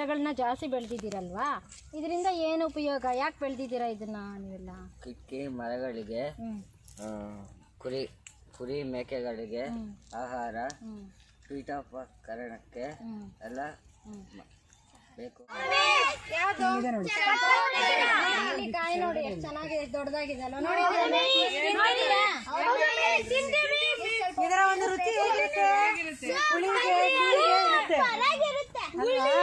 ಗಿಡಗಳನ್ನ ಜಾಸ್ತಿ ಬೆಳೆದಿದ್ದೀರಲ್ವಾ? ಇದರಿಂದ ಏನು ಉಪಯೋಗ? ಯಾಕೆ ಬೆಳೆದಿದ್ದೀರಾ ಇದನ್ನ ನೀವೆಲ್ಲ? ಕಿಟಕಿ ಮರಗಳಿಗೆ ಆ, ಕುರಿ ಕುರಿ ಮೇಕೆಗಳಿಗೆ. ಆಹಾರ ಪೀಠೋಪಕರಣಕ್ಕೆ ಎಲ್ಲ ಮ- ಬೇಕು. ಇಲ್ಲಿ ಕಾಯಿ ನೋಡಿ. ಎಷ್ಟು ಚೆನ್ನಾಗಿದೆ ದೊಡ್ಡದಾಗಿದೆ ಅಲ್ವಾ ನೋಡಿ ಇದರ ಒಂದು ರುಚಿ ಹೇಗಿರುತ್ತೆ? ಹುಳಿಗೆ ಹುಳಿಗೆ ಇರುತ್ತೆ ಆ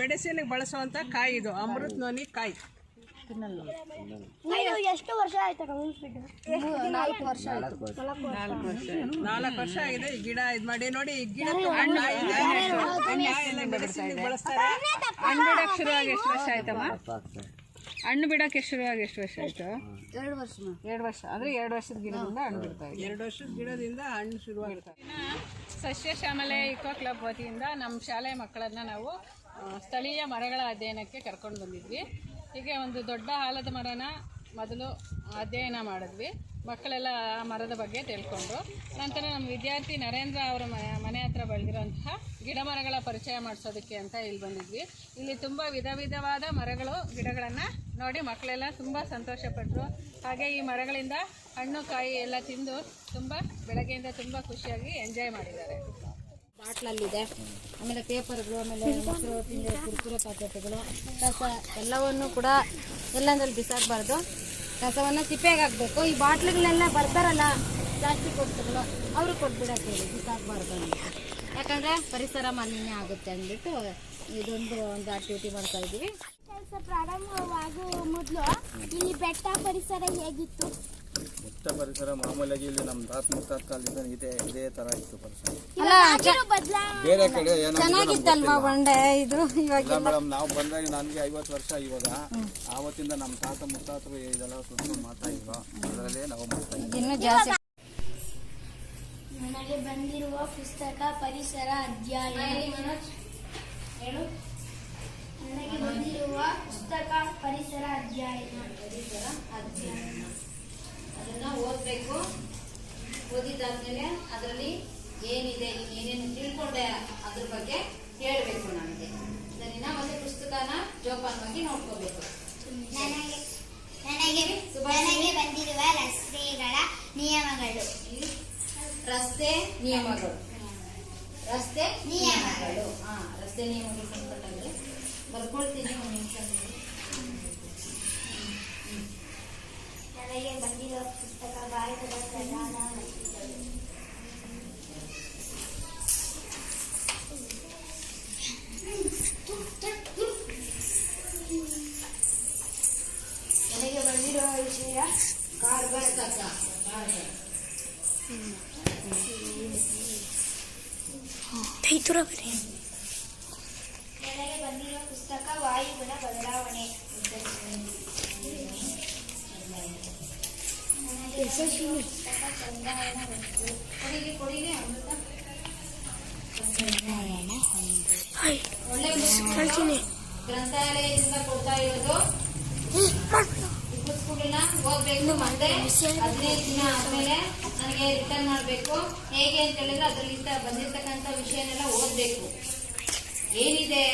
ಮೆಡಿಸಿನ್. ಬಳಸುವಂತ ಕಾಯಿ ಇದು ಅಮೃತ್ ನೋನಿ ಕಾಯಿ. ಎಷ್ಟು ವರ್ಷ ಆಯ್ತು ನಾಲ್ಕು ವರ್ಷ ಆಯ್ತು. ನಾಲ್ಕು ವರ್ಷ. ನಾಲ್ಕು ವರ್ಷ. ಆಗಿದೆ. ಈ ಗಿಡ ಇದ್ ಮಾಡಿ. ನೋಡಿ ಈ ಗಿಡ ಮೆಡಿಸಿನ್ ಬಳಸ್ತಾರೆ. ಹಣ್ಣು ಎಷ್ಟು ವರ್ಷ ಆಯ್ತಮ್ಮ? ಹಣ್ಣು ಬಿಡಕ್ಕೆ ಶುರುವಾಗಿ ಎಷ್ಟು ವರ್ಷ ಆಯ್ತು? ಎರಡು ವರ್ಷ ಎರಡು ವರ್ಷ. ಅಂದ್ರೆ ಎರಡು ವರ್ಷದ ಗಿಡದಿಂದ ಹಣ್ಣು ಬಿಡ್ತಾ ಇದೆ. ಎರಡು ವರ್ಷದ ಗಿಡದಿಂದ ಹಣ್ಣು ಶುರುವಾಗಿರ್ತವೆ ಸಸ್ಯ ಶ್ಯಾಮಲೆ ಇಕೋ ಕ್ಲಬ್ ವತಿಯಿಂದ ನಮ್ಮ ಶಾಲೆ ಮಕ್ಕಳನ್ನ ನಾವು ಸ್ಥಳೀಯ ಮರಗಳ ಅಧ್ಯಯನಕ್ಕೆ ಕರ್ಕೊಂಡು ಬಂದಿದ್ವಿ. ಹೀಗೆ ಒಂದು ದೊಡ್ಡ ಆಲದ ಮರನ ಮೊದಲು ಅಧ್ಯಯನ ಮಾಡಿದ್ವಿ. ಮಕ್ಕಳೆಲ್ಲ ಆ ಮರದ ಬಗ್ಗೆ ತಿಳ್ಕೊಂಡು ನಂತರ ನಮ್ಮ ವಿದ್ಯಾರ್ಥಿ ನರೇಂದ್ರ ಅವರ ಮನೆ ಮನೆ ಹತ್ರ ಬೆಳೆದಿರೋಂತಹ ಗಿಡ ಮರಗಳ ಪರಿಚಯ ಮಾಡಿಸೋದಕ್ಕೆ ಅಂತ ಇಲ್ಲಿ ಬಂದಿದ್ವಿ. ಇಲ್ಲಿ ತುಂಬ ವಿಧ ವಿಧವಾದ ಮರಗಳು, ಗಿಡಗಳನ್ನು ನೋಡಿ ಮಕ್ಕಳೆಲ್ಲ ತುಂಬ ಸಂತೋಷಪಟ್ಟರು ಹಾಗೆ ಈ ಮರಗಳಿಂದ ಹಣ್ಣು, ಕಾಯಿ ಎಲ್ಲ ತಿಂದು ತುಂಬ ಬೆಳಗ್ಗೆಯಿಂದ ತುಂಬ ಖುಷಿಯಾಗಿ ಎಂಜಾಯ್ ಮಾಡಿದ್ದಾರೆ. ಬಾಟ್ಲಲ್ಲಿದೆ. ಆಮೇಲೆ ಪೇಪರ್ಗಳು, ಆಮೇಲೆ ಮೊಸರು, ತಿಂಡಿ, ಕುರ್ಕುರೆ ಪ್ಯಾಕೆಟ್ಗಳು ಕಸ ಎಲ್ಲವನ್ನು ಕೂಡ ಎಲ್ಲಂದ್ರಲ್ಲಿ ಬಿಸಾಕಬಾರ್ದು. ಕಸವನ್ನು ಸಿಪ್ಪೆಗೆ ಹಾಕಬೇಕು. ಈ ಬಾಟ್ಲುಗಳನ್ನೆಲ್ಲ ಬರ್ತಾರಲ್ಲ ಜಾಸ್ತಿ ವಸ್ತುಗಳು, ಅವರು ಕೊಟ್ಬಿಡಕ್ಕೆ ಹೇಳಿ. ಯಾಕಂದ್ರೆ ಅಂತ. ಯಾಕಂದರೆ ಪರಿಸರ ಮಾಲಿನ್ಯ ಆಗುತ್ತೆ ಅಂದ್ಬಿಟ್ಟು ಇದೊಂದು ಒಂದು ಆಕ್ಟಿವಿಟಿ ಮಾಡ್ತಾ ಇದೀವಿ ಕೆಲಸ ಪ್ರಾರಂಭವಾಗುವ ಮೊದಲು ಇಲ್ಲಿ ಬೆಟ್ಟ ಪರಿಸರ ಹೇಗಿತ್ತು? ಮುಕ್ತ ಪರಿಸರ ಮಾಮೂಲಾಗಿ ಇಲ್ಲಿ ನಮ್ಮ ತಾತ ಮುತ್ತಾತ ಕಾಲದಿಂದ ಇದೆ ಇದೇ ತರ ಇತ್ತು ಪರಿಸರ. ಬೇರೆ ಕಡೆ ಚೆನ್ನಾಗಿತ್ತಲ್ವಾ ಇದು ಇವಾಗ ಮೇಡಮ್ ನಾವು ಬಂದಾಗ ನನಗೆ ಐವತ್ತು ವರ್ಷ ಇವಾಗ. ಆವತ್ತಿಂದ ನಮ್ಮ ತಾತ ಮುತ್ತಾತರು ಇದೆಲ್ಲ ಸುತ್ತ ಮಾಡ್ತಾ ಇದ್ರು. ಅದರಲ್ಲೇ ನಾವು ಮಾಡ್ತಾ ಇದ್ವಿ. ಜಾಸ್ತಿ ನನಗೆ ಬಂದಿರುವ ಪುಸ್ತಕ ಪರಿಸರ ಅಧ್ಯಾಯ ಹೇಳು. ನನಗೆ ಬಂದಿರುವ ಪುಸ್ತಕ ಪರಿಸರ ಅಧ್ಯಯನ. ಪರಿಸರ ಅಧ್ಯಯನ. ಅದನ್ನ ಓದಬೇಕು. ಓದಿದಾದ್ಮೇಲೆ ಅದರಲ್ಲಿ ಏನಿದೆ ನೀನು ಏನೇನು ತಿಳ್ಕೊಂಡೆ ಅದ್ರ ಬಗ್ಗೆ ಹೇಳಬೇಕು ನಮಗೆ. ಸರಿನಾ? ಒಂದು ಪುಸ್ತಕನ ಜೋಪಾನವಾಗಿ ನೋಡ್ಕೋಬೇಕು. ನನಗೆ ನನಗೆ ನನಗೆ ಬಂದಿರುವ ರಸ್ತೆಗಳ ನಿಯಮಗಳು. ರಸ್ತೆ ನಿಯಮಗಳು. ರಸ್ತೆ ನಿಯಮಗಳು. ಹಾ ರಸ್ತೆ ನಿಯಮಗಳು ಬರ್ಕೊಳ್ತೀನಿ ಒಂದು ನಿಮಿಷ. ಬದಲಾವಣೆ ಯಶಸ್ವಿನಿ ಒಳ್ಳೆ ಗ್ರಂಥಾಲಯದಿಂದ ಕೊಡ್ತಾ ಇರೋದು ಪುಸ್ತಕಗಳನ್ನ ಓದ್ಬೇಕು ಮತ್ತೆ ಹದಿನೈದು ದಿನ ಆದ್ಮೇಲೆ ನನಗೆ ರಿಟರ್ನ್ ಮಾಡಬೇಕು ಹೇಗೆ ಅಂತ ಹೇಳಿದ್ರೆ ಅದರಲ್ಲಿ ಬಂದಿರ್ತಕ್ಕಂಥ ವಿಷಯನೆಲ್ಲ ಓದ್ಬೇಕು ಏನಿದೆ?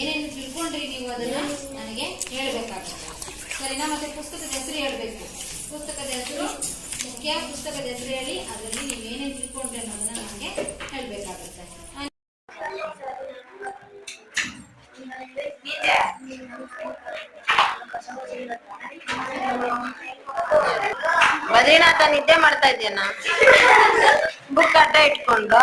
ಏನೇನು ತಿಳ್ಕೊಂಡ್ರಿ ನೀವು ಅದನ್ನ ನನಗೆ ಹೇಳಬೇಕಾಗುತ್ತೆ ಸರಿನಾ? ಮತ್ತೆ ಪುಸ್ತಕದ ಹೆಸರು ಹೇಳಬೇಕು. ಪುಸ್ತಕದ ಹೆಸರು, ಮುಖ್ಯ ಪುಸ್ತಕದ ಹೆಸರು ಹೇಳಿ, ಅದರಲ್ಲಿ ನೀವು ಏನೇನು ತಿಳ್ಕೊಂಡ್ರಿ ಅನ್ನೋದನ್ನ ನನಗೆ ಹೇಳಬೇಕಾಗುತ್ತೆ. ಬದ್ರಿನಾಥ, ನಿದ್ದೆ ಮಾಡ್ತಾ ಇದ್ದೇನ ಬುಕ್ ಅಡ್ಡ ಇಟ್ಕೊಂಡು.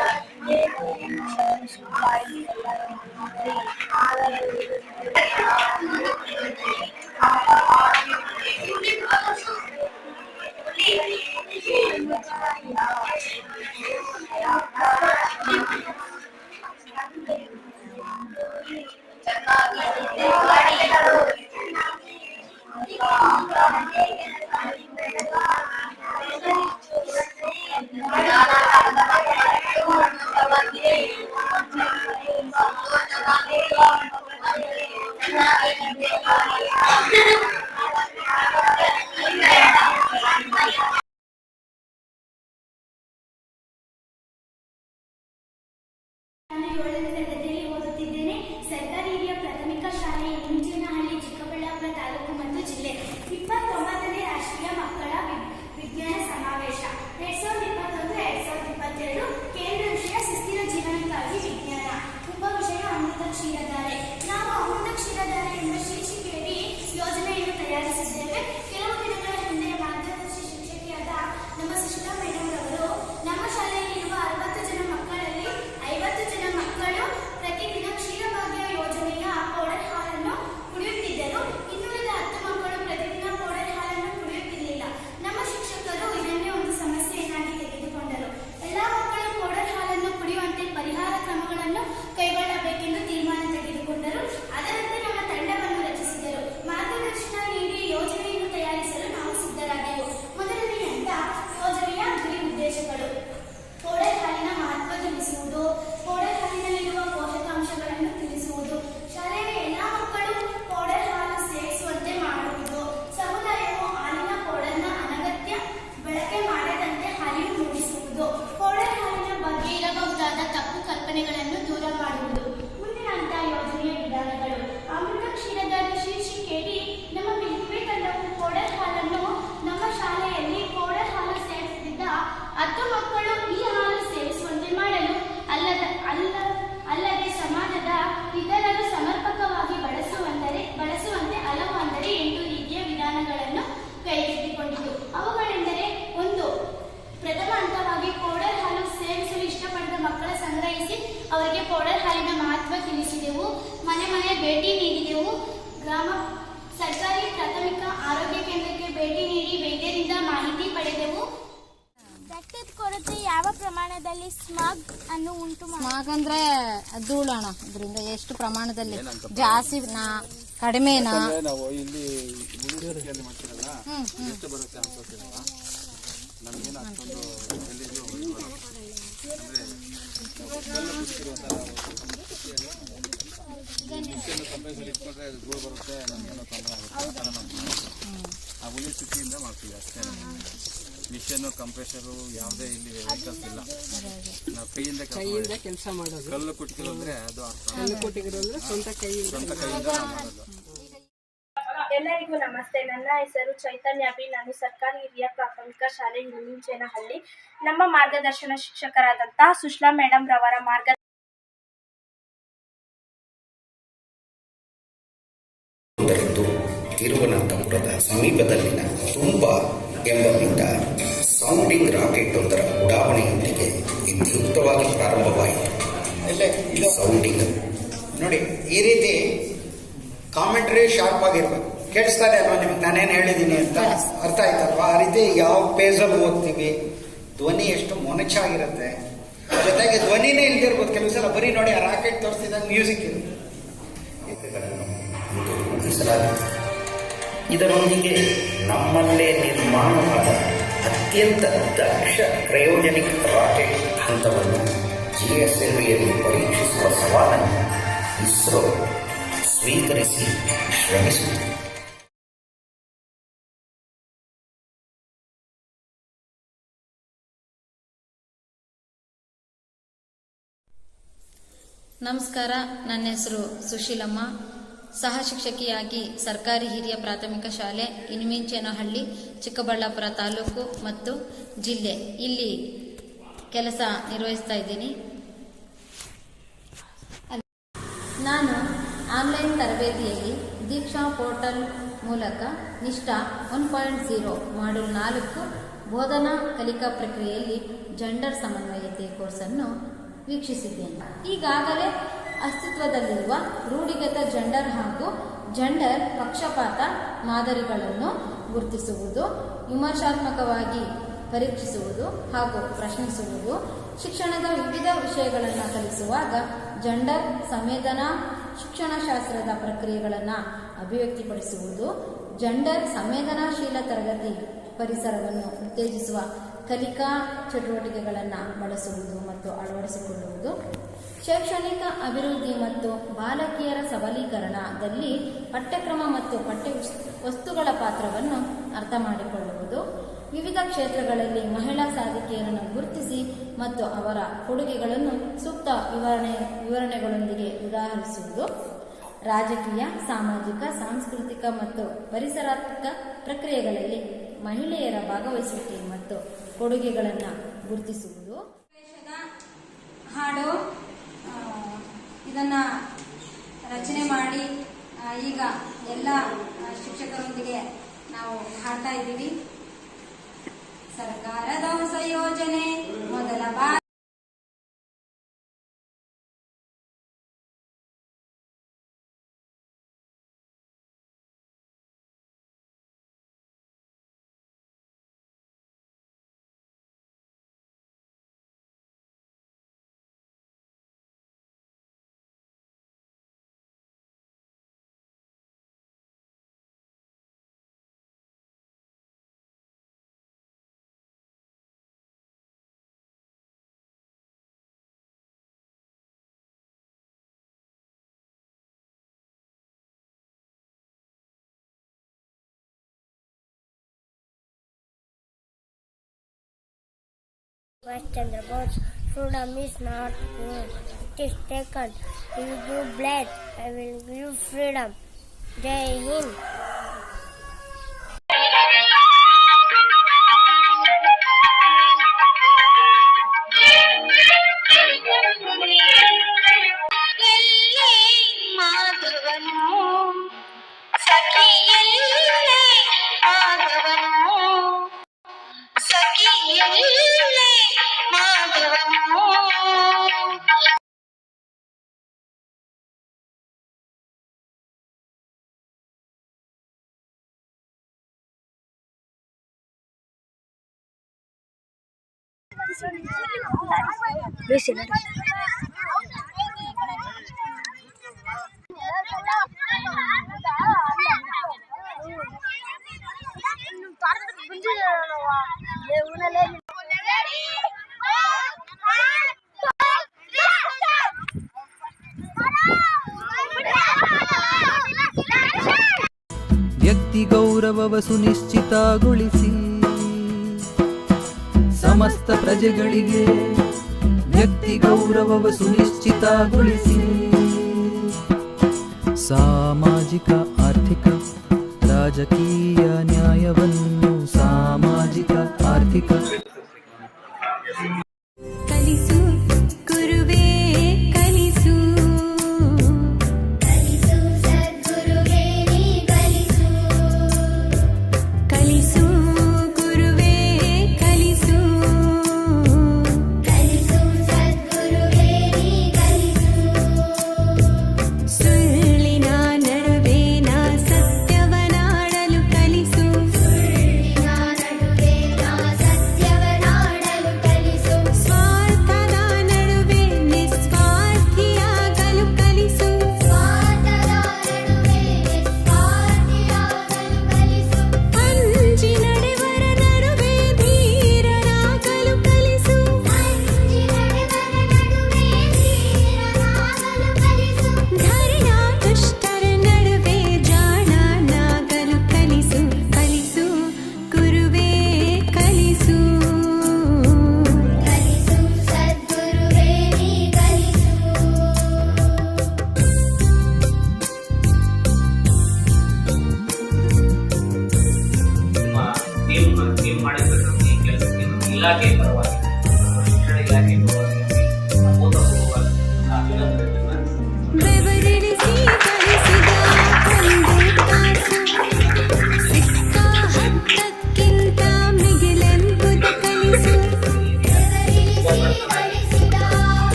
ಅವರಿಗೆ ಪೌಡರ್ ಹಾಲಿನ ಮಹತ್ವ ತಿಳಿಸಿದೆವು. ಮನೆ ಮನೆ ಭೇಟಿ ನೀಡಿದೆವು. ಗ್ರಾಮ ಸರ್ಕಾರಿ ಪ್ರಾಥಮಿಕ ಆರೋಗ್ಯ ಕೇಂದ್ರಕ್ಕೆ ಭೇಟಿ ನೀಡಿ ವೈದ್ಯರಿಂದ ಮಾಹಿತಿ ಪಡೆದೆವು. ರಕ್ತದ ಕೊರತೆ ಯಾವ ಪ್ರಮಾಣದಲ್ಲಿ ಸ್ಮಾಗ್ ಅನ್ನು ಉಂಟು? ಸ್ಮಾಗ್ ಅಂದ್ರೆ ಧೂಳಣ ಅದರಿಂದ ಎಷ್ಟು ಪ್ರಮಾಣದಲ್ಲಿ? ಜಾಸ್ತಿ ನಾ ಕಡಿಮೆನಾ ಹ್ಮ್ ನಾವು ಇಲ್ಲಿ ಮಾಡ್ತೀರಲ್ಲ ಎಷ್ಟು ಬರುತ್ತೆ ಅನ್ಕೋತೀರಲ್ಲ ನಮ್ಗೇನು ಅಷ್ಟೊಂದು ಎಲ್ಲಿಗೂ ಅಂದ್ರೆ ಕಲ್ಲು ಕುದಿಸಿರುವಂಥ ಮಿಷನ್ ಕಂಪ್ರೆಸರ್ ಇಟ್ಕೊಂಡ್ರೆ ಅದು ಧೂಳು ಬರುತ್ತೆ ನಮಗೇನೋ ತೊಂದರೆ ಆಗುತ್ತೆ. ಆ. ಆ ಉಳಿ ಮಾಡ್ತೀವಿ ಅಷ್ಟೇ. ಮಿಷನ್ ಕಂಪ್ರೆಷರು ಯಾವುದೇ ಇಲ್ಲಿ ವೆಹಿಕಲ್ಸ್ ಇಲ್ಲ. ನಾವು ಕೈಯಿಂದ ಕೆಲಸ ಕೈಯಿಂದ ಕೆಲಸ ಮಾಡೋದು. ಕಲ್ಲು ಕುಟ್ಟಿದ್ರು ಅಂದ್ರೆ ಅದು ಅರ್ಥ. ಕಲ್ಲು ಕೊಟ್ಟಿದ್ರು ಅಂದ್ರೆ ಸ್ವಂತ ಕೈಯಿಂದ. ಸ್ವಂತ ಕೈಯಿಂದ ಮಾಡೋದು. ಎಲ್ಲರಿಗೂ ನಮಸ್ತೆ. ನನ್ನ ಹೆಸರು ಚೈತನ್ಯ ಬಿ. ನಾನು ಸರ್ಕಾರಿ ಹಿರಿಯ ಪ್ರಾಥಮಿಕ ಶಾಲೆ ಹಿರಿಮಿಂಚೇನಹಳ್ಳಿ ನಮ್ಮ ಮಾರ್ಗದರ್ಶನ ಶಿಕ್ಷಕರಾದಂತಹ ಸುಷ್ಲಾ ಮೇಡಮ್ ರವರ ಮಾರ್ಗ ತಿರುವನಂತಪುರದ ಸಮೀಪದಲ್ಲಿನ ತುಂಬ ಎಂಬಲ್ಲಿದ್ದ ಸೌಂಡಿಂಗ್ ರಾಕೆಟ್ ಒಂದರ ಉಡಾವಣೆಯೊಂದಿಗೆ ವಿದ್ಯುಕ್ತವಾಗಿ ಪ್ರಾರಂಭವಾಯಿತು. ಸೌಂಡಿಂಗ್ ನೋಡಿ ಈ ರೀತಿ ಕಾಮೆಂಟ್ರಿ ಶಾರ್ಪ್ ಆಗಿರ್ಬೇಕು. ಕೇಳಿಸ್ತಾರೆ ಅಲ್ವಾ ನಿಮ್ಗೆ? ನಾನೇನು ಹೇಳಿದ್ದೀನಿ ಅಂತ ಅರ್ಥ ಆಯ್ತಲ್ವಾ? ಆ ರೀತಿ ಯಾವ ಪೇಜಲ್ಲಿ ಓದ್ತೀವಿ. ಧ್ವನಿ ಎಷ್ಟು ಮೊನಚಾಗಿರುತ್ತೆ. ಜೊತೆಗೆ ಧ್ವನಿನೇ ಇಲ್ದಿರ್ಬೋದು. ಕೆಲವು ಸಲ ಬರೀ ನೋಡಿ ಆ ರಾಕೆಟ್ ತೋರಿಸಿದಾಗ ಮ್ಯೂಸಿಕ್ ಇರುತ್ತೆ. ಇದರೊಂದಿಗೆ ನಮ್ಮಲ್ಲೇ ನಿರ್ಮಾಣವಾದ ಅತ್ಯಂತ ದಕ್ಷ ಕ್ರಯೋಜನಿಕ್ ರಾಕೆಟ್ ಹಂತವನ್ನು ಜಿಎಸ್ಎಲ್ವಿಯಲ್ಲಿ ಪರೀಕ್ಷಿಸುವ ಸವಾಲನ್ನು ಇಸ್ರೋ ಸ್ವೀಕರಿಸಿ ಶ್ರಮಿಸುತ್ತಿದೆ ನಮಸ್ಕಾರ, ನನ್ನ ಹೆಸರು ಸುಶೀಲಮ್ಮ. ಸಹ ಶಿಕ್ಷಕಿಯಾಗಿ ಸರ್ಕಾರಿ ಹಿರಿಯ ಪ್ರಾಥಮಿಕ ಶಾಲೆ ಇನ್ಮಿಂಚೇನಹಳ್ಳಿ, ಚಿಕ್ಕಬಳ್ಳಾಪುರ ತಾಲೂಕು ಮತ್ತು ಜಿಲ್ಲೆ ಇಲ್ಲಿ ಕೆಲಸ ನಿರ್ವಹಿಸ್ತಾ ಇದ್ದೀನಿ. ನಾನು ಆನ್ಲೈನ್ ತರಬೇತಿಯಲ್ಲಿ ದೀಕ್ಷಾ ಪೋರ್ಟಲ್ ಮೂಲಕ Nishtha one point zero module ನಾಲ್ಕು ಬೋಧನಾ ಕಲಿಕಾ ಪ್ರಕ್ರಿಯೆಯಲ್ಲಿ ಜೆಂಡರ್ ಸಮನ್ವಯತೆ ಕೋರ್ಸನ್ನು ವೀಕ್ಷಿಸಿದ್ದೇನೆ. ಈಗಾಗಲೇ ಅಸ್ತಿತ್ವದಲ್ಲಿರುವ ರೂಢಿಗತ ಜೆಂಡರ್ ಹಾಗೂ ಜೆಂಡರ್ ಪಕ್ಷಪಾತ ಮಾದರಿಗಳನ್ನು ಗುರುತಿಸುವುದು, ವಿಮರ್ಶಾತ್ಮಕವಾಗಿ ಪರೀಕ್ಷಿಸುವುದು ಹಾಗೂ ಪ್ರಶ್ನಿಸುವುದು, ಶಿಕ್ಷಣದ ವಿವಿಧ ವಿಷಯಗಳನ್ನು ಕಲಿಸುವಾಗ ಜೆಂಡರ್ ಸಂವೇದನಾ ಶಿಕ್ಷಣಶಾಸ್ತ್ರದ ಪ್ರಕ್ರಿಯೆಗಳನ್ನು ಅಭಿವ್ಯಕ್ತಿಪಡಿಸುವುದು, ಜೆಂಡರ್ ಸಂವೇದನಾಶೀಲ ತರಗತಿ ಪರಿಸರವನ್ನು ಉತ್ತೇಜಿಸುವ ಕಲಿಕಾ ಚಟುವಟಿಕೆಗಳನ್ನು ಬಳಸುವುದು ಮತ್ತು ಅಳವಡಿಸಿಕೊಳ್ಳುವುದು, ಶೈಕ್ಷಣಿಕ ಅಭಿವೃದ್ಧಿ ಮತ್ತು ಬಾಲಕಿಯರ ಸಬಲೀಕರಣದಲ್ಲಿ ಪಠ್ಯಕ್ರಮ ಮತ್ತು ಪಠ್ಯ ವಸ್ತುಗಳ ಪಾತ್ರವನ್ನು ಅರ್ಥ ಮಾಡಿಕೊಳ್ಳುವುದು, ವಿವಿಧ ಕ್ಷೇತ್ರಗಳಲ್ಲಿ ಮಹಿಳಾ ಸಾಧಿಕೆಯರನ್ನು ಗುರುತಿಸಿ ಮತ್ತು ಅವರ ಕೊಡುಗೆಗಳನ್ನು ಸೂಕ್ತ ವಿವರಣೆ ವಿವರಣೆಗಳೊಂದಿಗೆ ಉದಾಹರಿಸುವುದು, ರಾಜಕೀಯ, ಸಾಮಾಜಿಕ, ಸಾಂಸ್ಕೃತಿಕ ಮತ್ತು ಪರಿಸರಾತ್ಮಕ ಪ್ರಕ್ರಿಯೆಗಳಲ್ಲಿ ಮಹಿಳೆಯರ ಭಾಗವಹಿಸುವಿಕೆ ಮತ್ತು ಕೊಡುಗೆಗಳನ್ನು ಗುರುತಿಸುವುದು. ಹಾಡು ಇದನ್ನು ರಚನೆ ಮಾಡಿ ಈಗ ಎಲ್ಲ ಶಿಕ್ಷಕರೊಂದಿಗೆ ನಾವು ಹಾಡ್ತಾ ಇದ್ದೀವಿ. ಸರ್ಕಾರದ ಹೊಸ ಯೋಜನೆ ಮೊದಲ ಬಾರಿ Subhash Chandra Bose, freedom is not good. It is taken. You give blood, I will give freedom. Jai Hind. பேசு இன்னும் பறந்துட்டு புரிஞ்சு ವ್ಯಕ್ತಿ ಗೌರವವ ಸುನಿಶ್ಚಿತಗೊಳಿಸಿ ಸಮಸ್ತ ಪ್ರಜೆಗಳಿಗೆ ವ್ಯಕ್ತಿ ಗೌರವವ ಸುನಿಶ್ಚಿತಗೊಳಿಸಿ ಸಾಮಾಜಿಕ ಆರ್ಥಿಕ ರಾಜಕೀಯ ನ್ಯಾಯವನ್ನು ಸಾಮಾಜಿಕ ಆರ್ಥಿಕ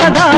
కదా